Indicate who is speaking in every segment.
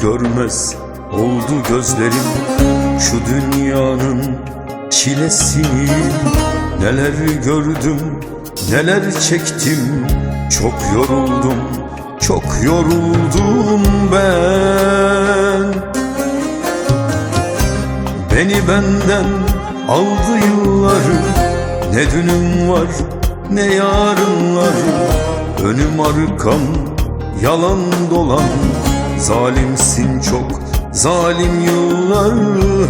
Speaker 1: görmez. Oldu gözlerim Şu dünyanın çilesini. Neler gördüm neler çektim. Çok yoruldum çok yoruldum ben. Beni benden aldı yılları. Ne dünüm var ne yarınlar Önüm arkam yalan dolan Zalimsin çok zalim yıllar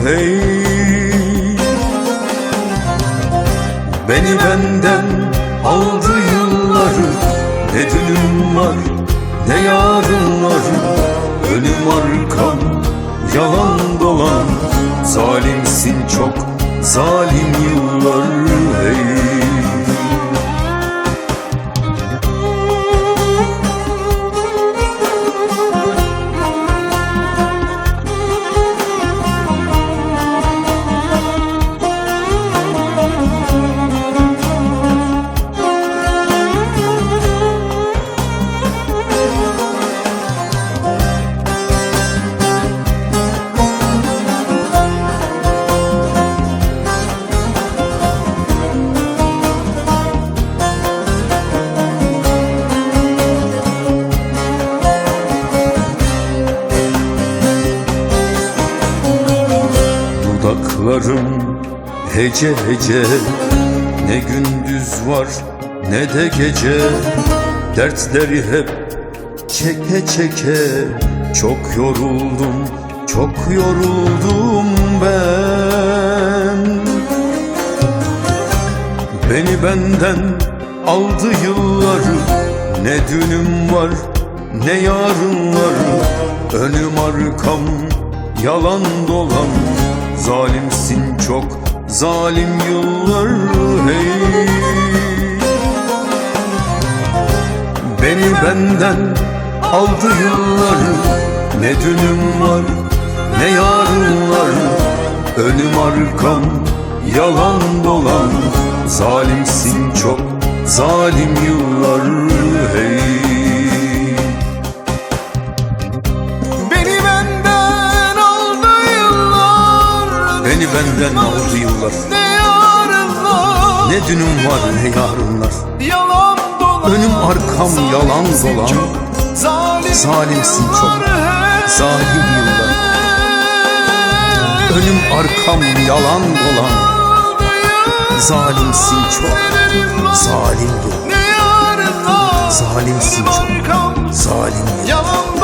Speaker 1: hey. Beni benden aldı yılları Ne dünüm var ne yarınlar Önüm arkam yalan dolan. Zalimsin çok zalim yıllar hey Dudaklarım hece hece Ne gündüz var ne de gece. Dertleri hep çeke çeke Çok yoruldum, çok yoruldum ben. Beni benden aldı yılları Ne dünüm var ne yarın Önüm arkam yalan dolan Zalimsin çok zalim yıllar hey. Beni benden aldı yılları Ne dünüm var ne yarın var. Önüm arkam yalan dolan. Zalimsin çok zalim yıllar hey
Speaker 2: benden aldı yıllar. Ne yarınlar
Speaker 1: Ne dünüm var ne yarınlar.
Speaker 2: Yalan dolan
Speaker 1: Önüm arkam yalan dolan.
Speaker 2: çok, Zalim
Speaker 1: Zalimsin çok,
Speaker 2: yıllar,
Speaker 1: zalim yıllar. Önüm arkam yalan dolan. Zalimsin çok. Zalim yıl
Speaker 2: Ne yarınlar
Speaker 1: Zalimsin çok. Zalim yıl
Speaker 2: Yalan dolan